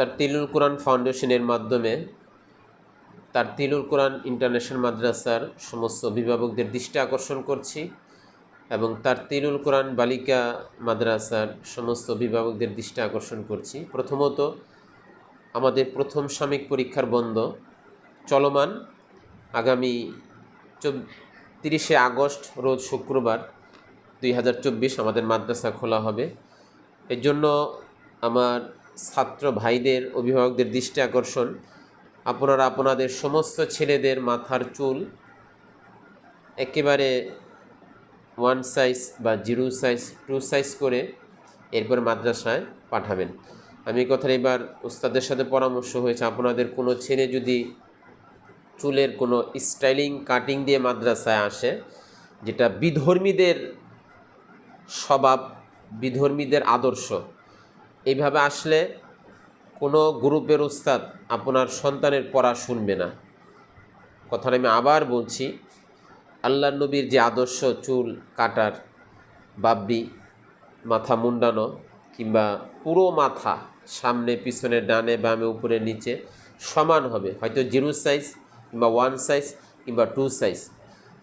তার তিলুল কোরআন ফাউন্ডেশনের মাধ্যমে তার তিলুল কোরআন ইন্টারন্যাশনাল মাদ্রাসার সমস্ত অভিভাবকদের দৃষ্টি আকর্ষণ করছি এবং তার তিলুল কোরআন বালিকা মাদ্রাসার সমস্ত অভিভাবকদের দৃষ্টি আকর্ষণ করছি। প্রথমত, আমাদের প্রথম সাময়িক পরীক্ষার বন্ধ চলমান। আগামী তিরিশে আগস্ট, রোজ শুক্রবার দুই হাজার চব্বিশ আমাদের মাদ্রাসা খোলা হবে। এর জন্য আমার ছাত্র ভাইদের, অভিভাবকদের দৃষ্টি আকর্ষণ, আপনারা আপনাদের সমস্ত ছেলেদের মাথার চুল একেবারে ওয়ান সাইজ বা জিরো সাইজ টু সাইজ করে এরপর মাদ্রাসায় পাঠাবেন। আমি কথার এবার উস্তাদের সাথে পরামর্শ হয়েছে, আপনাদের কোনো ছেলে যদি চুলের কোনো স্টাইলিং কাটিং দিয়ে মাদ্রাসায় আসে, যেটা বিধর্মীদের স্বভাব, বিধর্মীদের আদর্শ এইভাবে আসলে কোনো গ্রুপের উস্তাদ আপনার সন্তানের পড়া শুনবে না। কথাটা আমি আবার বলছি আল্লাহ নবীর যে আদর্শ চুল, কাটার বাব্বি মাথা মুন্ডানো কিংবা পুরো মাথা সামনে, পিছনে, ডানে, বামে, উপরে, নিচে সমান হবে। হয়তো জিরো সাইজ কিংবা ওয়ান সাইজ কিংবা টু সাইজ।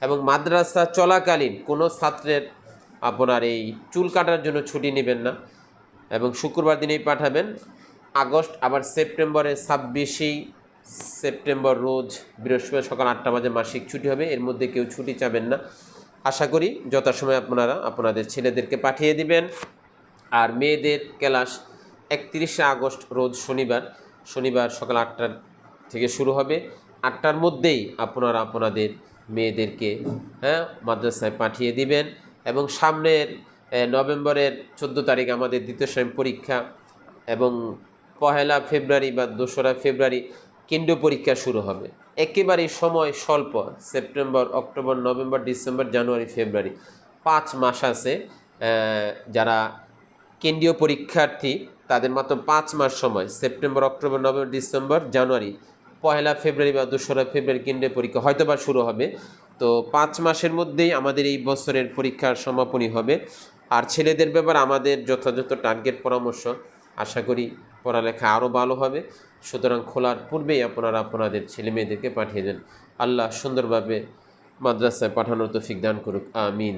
এবং মাদ্রাসা চলাকালীন কোনো ছাত্রের আপনার এই চুল কাটার জন্য ছুটি নেবেন না। এবং শুক্রবার দিনেই পাঠাবেন। আগস্ট, আবার সেপ্টেম্বরে ছাব্বিশেই সেপ্টেম্বর রোজ বৃহস্পতিবার সকাল আটটা বাজে মাসিক ছুটি হবে। এর মধ্যে কেউ ছুটি চাবেন না। আশা করি যথাসময়ে আপনারা আপনাদের ছেলেদেরকে পাঠিয়ে দিবেন। আর মেয়েদের ক্লাস একত্রিশে আগস্ট রোজ শনিবার। শনিবার সকাল আটটার থেকে শুরু হবে। আটটার মধ্যেই আপনারা আপনাদের মেয়েদেরকে হ্যাঁ মাদ্রাসায় পাঠিয়ে দিবেন। এবং সামনের নভেম্বরের চোদ্দ তারিখ আমাদের দ্বিতীয় সেম পরীক্ষা এবং পহেলা ফেব্রুয়ারি বা দোসরা ফেব্রুয়ারি কেন্দ্রীয় পরীক্ষা শুরু হবে। একেবারেই সময় স্বল্প, September, October, November, December, January, February. পাঁচ মাস আছে যারা কেন্দ্রীয় পরীক্ষার্থী, তাদের মাত্র পাঁচ মাস সময়, September, October, November, December, January পয়লা ফেব্রুয়ারি বা দোসরা ফেব্রুয়ারি কেন্দ্রীয় পরীক্ষা হয়তো বা শুরু হবে। তো পাঁচ মাসের মধ্যেই আমাদের এই বছরের পরীক্ষার সমাপনী হবে। আর ছেলেদের ব্যাপার আমাদের যথাযথ টার্গেট পরামর্শ। আশা করি পড়ালেখা আরও ভালো হবে। সুতরাং খোলার পূর্বেই আপনারা আপনাদের ছেলে মেয়েদেরকে পাঠিয়ে দেন। আল্লাহ সুন্দরভাবে মাদ্রাসায় পাঠানোর তৌফিক দান করুক। আমিন।